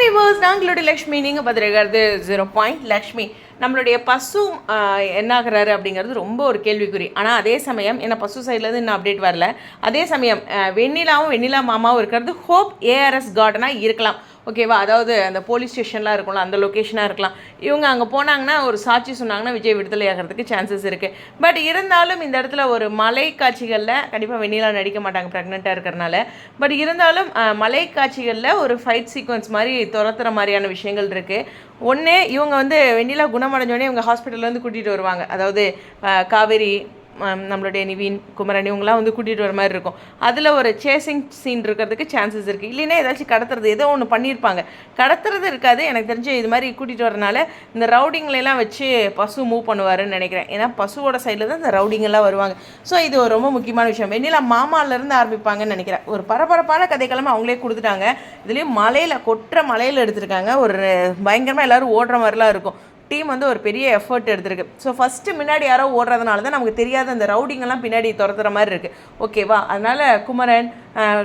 Viewers நாங்களுடைய Lakshmi நீங்கள் பார்த்துருக்கிறது zero point Lakshmi நம்மளுடைய பசு என்னாகிறாரு அப்படிங்கிறது ரொம்ப ஒரு கேள்விக்குறி. ஆனால் அதே சமயம் என்ன பசு சைட்லேருந்து இன்னும் அப்டேட் வரல. அதே சமயம் வெண்ணிலாவும் வெண்ணிலா மாமாவும் இருக்கிறது ஹோப் ஏஆர்எஸ் கார்டனாக இருக்கலாம். ஓகேவா? அதாவது அந்த போலீஸ் ஸ்டேஷன்லாம் இருக்கும்ல அந்த லொக்கேஷனாக இருக்கலாம். இவங்க அங்கே போனாங்கன்னா ஒரு சாட்சி சொன்னாங்கன்னா விஜய் விடுதலை ஆகிறதுக்கு சான்சஸ் இருக்குது பட் இருந்தாலும் இந்த இடத்துல ஒரு மலை காட்சிகளில் கண்டிப்பாக வெண்ணிலா நடிக்க மாட்டாங்க ப்ரெக்னெண்ட்டாக இருக்கிறனால. பட் இருந்தாலும் மலை காட்சிகளில் ஒரு ஃபைட் சீக்வன்ஸ் மாதிரி துரத்துற மாதிரியான விஷயங்கள் இருக்குது ஒன்று இவங்க வந்து வெண்ணிலா குணமடைஞ்சோடனே இவங்க ஹாஸ்பிட்டல்லேருந்து கூட்டிகிட்டு வருவாங்க. அதாவது காவேரி நம்மளுடைய நிவின் குமரன் இவங்களாம் வந்து கூட்டிகிட்டு வர மாதிரி இருக்கும். அதில் ஒரு சேசிங் சீன் இருக்கிறதுக்கு சான்சஸ் இருக்குது இல்லைன்னா ஏதாச்சும் கடத்துறது ஏதோ ஒன்று பண்ணியிருப்பாங்க. கடத்துறது இருக்காது. எனக்கு தெரிஞ்சு இது மாதிரி கூட்டிகிட்டு வரனால இந்த ரவுடிங்லாம் வச்சு பசு மூவ் பண்ணுவாருன்னு நினைக்கிறேன். ஏன்னா பசுவோட சைடில் தான் இந்த ரவுடிங்கெல்லாம் வருவாங்க. ஸோ இது ஒரு ரொம்ப முக்கியமான விஷயம். வெண்ணிலா மாமாலேருந்து ஆரம்பிப்பாங்கன்னு நினைக்கிறேன். ஒரு பரபரப்பான கதைக்கிழமை அவங்களே கொடுத்துட்டாங்க. இதுலேயும் மலையில் கொட்டுற மலையில் எடுத்திருக்காங்க. ஒரு பயங்கரமாக எல்லாரும் ஓடுற மாதிரிலாம் இருக்கும். டீம் வந்து ஒரு பெரிய எஃபர்ட் எடுத்திருக்கு. ஸோ ஃபஸ்ட்டு முன்னாடி யாரோ ஓடுறதுனால தான் நமக்கு தெரியாத அந்த ரவுடிங்கெல்லாம் பின்னாடி துரத்துற மாதிரி இருக்குது ஓகேவா அதனால் குமரன்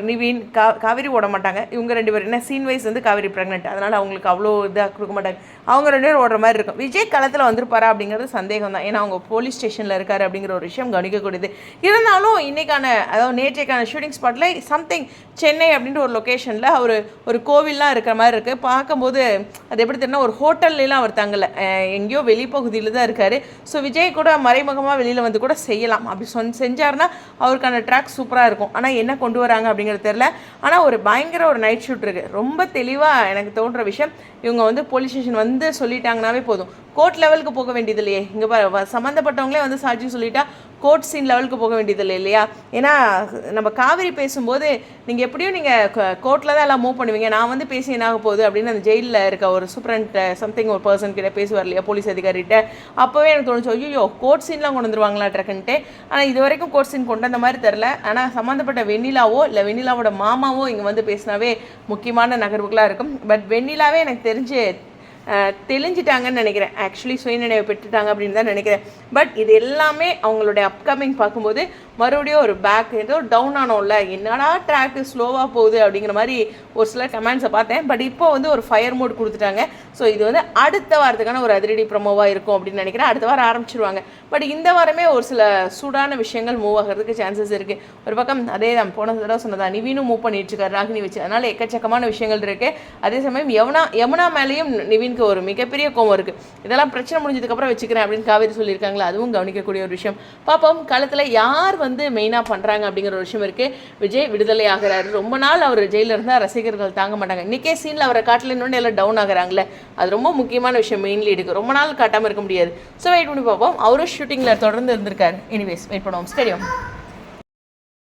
நிவின் கா காவேரி ஓட மாட்டாங்க. இவங்க ரெண்டு பேரும் என்ன சீன் வைஸ் வந்து காவேரி ப்ரெக்னென்ட் அதனால் அவங்களுக்கு அவ்வளோ இதாக கொடுக்க மாட்டாங்க. அவங்க ரெண்டு பேரும் ஓடுற மாதிரி இருக்கும். விஜய் களத்தில் வந்திருப்பாரா அப்படிங்கிறது சந்தேகம் தான். ஏன்னா அவங்க போலீஸ் ஸ்டேஷனில் இருக்காரு அப்படிங்கிற ஒரு விஷயம் கவனிக்கக்கூடியது. இருந்தாலும் இன்றைக்கான அதாவது நேற்றைக்கான ஷூட்டிங் ஸ்பாட்டில் சம்திங் சென்னை அப்படின்ற ஒரு லொக்கேஷனில் அவர் ஒரு கோவில்லாம் இருக்கிற மாதிரி இருக்குது பார்க்கும்போது அது எப்படி தெரியும்னா ஒரு ஹோட்டல்லாம் அவர் தங்கலை. எங்கேயோ வெளிப்பகுதியில் தான் இருக்கார். ஸோ விஜய் கூட மறைமுகமாக வெளியில் வந்து கூட செய்யலாம். அப்படி சொன் செஞ்சார்னா அவருக்கான ட்ராக் சூப்பராக இருக்கும். ஆனால் என்ன கொண்டு வராங்க அப்படிங்கிறது தெரில ஆனால் ஒரு பயங்கர ஒரு நைட் ஷூட் இருக்குது ரொம்ப தெளிவாக எனக்கு தோன்ற விஷயம் இவங்க வந்து போலீஸ் ஸ்டேஷன் வந்து சொல்லிட்டாங்கனாவே போதும். கோர்ட் லெவலுக்கு போக வேண்டியது இல்லையே இங்கே சம்மந்தப்பட்டவங்களே வந்து சாட்சி சொல்லிட்டா கோர்ட் சீன் லெவலுக்கு போக வேண்டியதில்லை இல்லையா? ஏன்னா நம்ம காவிரி பேசும்போது நீங்கள் எப்படியும் நீங்கள் கோர்ட்டில் தான் எல்லாம் மூவ் பண்ணுவீங்க. நான் வந்து பேசி என்ன ஆக போகுது அப்படின்னு அந்த ஜெயிலில் இருக்க ஒரு சூப்பரண்ட் சம்திங் ஒரு பர்சன் கிட்ட பேசுவார் இல்லையா போலீஸ் அதிகாரிகிட்ட. அப்போவே எனக்கு தோணுச்சு ஐயோ கோர்ட் சீன்லாம் கொண்டு வந்துருவாங்களா ட்ரக்குன்ட்டு. ஆனால் இது வரைக்கும் கோர்ட் சீன் கொண்டு வந்த மாதிரி தெரில ஆனால் சம்மந்தப்பட்ட வெண்ணிலாவோ இல்லை வெண்ணிலாவோட மாமாவோ இங்கே வந்து பேசினாவே முக்கியமான நகர்வுகளாக இருக்கும். பட் வெண்ணிலாவே எனக்கு தெரிஞ்சு தெளிஞ்சிட்டாங்கன்னு நினைக்கிறேன். ஆக்சுவலி சுயநினைவு பெற்றுட்டாங்க அப்படின்னு தான் நினைக்கிறேன். பட் இது எல்லாமே அவங்களுடைய அப்கமிங் பார்க்கும்போது மறுபடியும் ஒரு பேக் ஏதோ டவுன் ஆனோம்ல. என்னடா ட்ராக்கு ஸ்லோவாக போகுது அப்படிங்கிற மாதிரி ஒரு சில கமெண்ட்ஸை பார்த்தேன். பட் இப்போ வந்து ஒரு ஃபயர் மோட் கொடுத்துட்டாங்க. ஸோ இது வந்து அடுத்த வாரத்துக்கான ஒரு அதிரடி ப்ரமோவாக இருக்கும் அப்படின்னு நினைக்கிறேன். அடுத்த வாரம் ஆரம்பிச்சிருவாங்க. பட் இந்த வாரமே ஒரு சில சூடான விஷயங்கள் மூவ் ஆகிறதுக்கு சான்சஸ் இருக்குது ஒரு பக்கம் அதே தான் போன தடவை சொன்னதா நிவினும் மூவ் பண்ணிட்டு இருக்காரு ராகினி வச்சு. அதனால் எக்கச்சக்கமான விஷயங்கள் இருக்குது அதே சமயம் யமுனா யமுனா மேலேயும் நிவின் நிவினுக்கு ஒரு மிகப்பெரிய கோவம் இருக்குது இதெல்லாம் பிரச்சனை முடிஞ்சதுக்கப்புறம் வச்சுக்கிறேன் அப்படின்னு காவேரி சொல்லியிருக்காங்களா அதுவும் கவனிக்கக்கூடிய ஒரு விஷயம். பாப்போம் களத்தில் யார் வந்து மெயினாக பண்ணுறாங்க அப்படிங்கிற ஒரு விஷயம் இருக்குது விஜய் விடுதலை ஆகிறாரு. ரொம்ப நாள் அவர் ஜெயிலில் இருந்தால் ரசிகர்கள் தாங்க மாட்டாங்க. இன்றைக்கே சீனில் அவரை காட்டில் இன்னொன்று எல்லாம் டவுன் ஆகிறாங்களே அது ரொம்ப முக்கியமான விஷயம் மெயின் லீடுக்கு ரொம்ப நாள் காட்டாமல் இருக்க முடியாது. ஸோ வெயிட் பண்ணி பார்ப்போம் அவரும் ஷூட்டிங்கில் தொடர்ந்து இருந்திருக்காரு. எனிவேஸ் வெயிட் பண்ணுவோம். ஸ்டேடியம்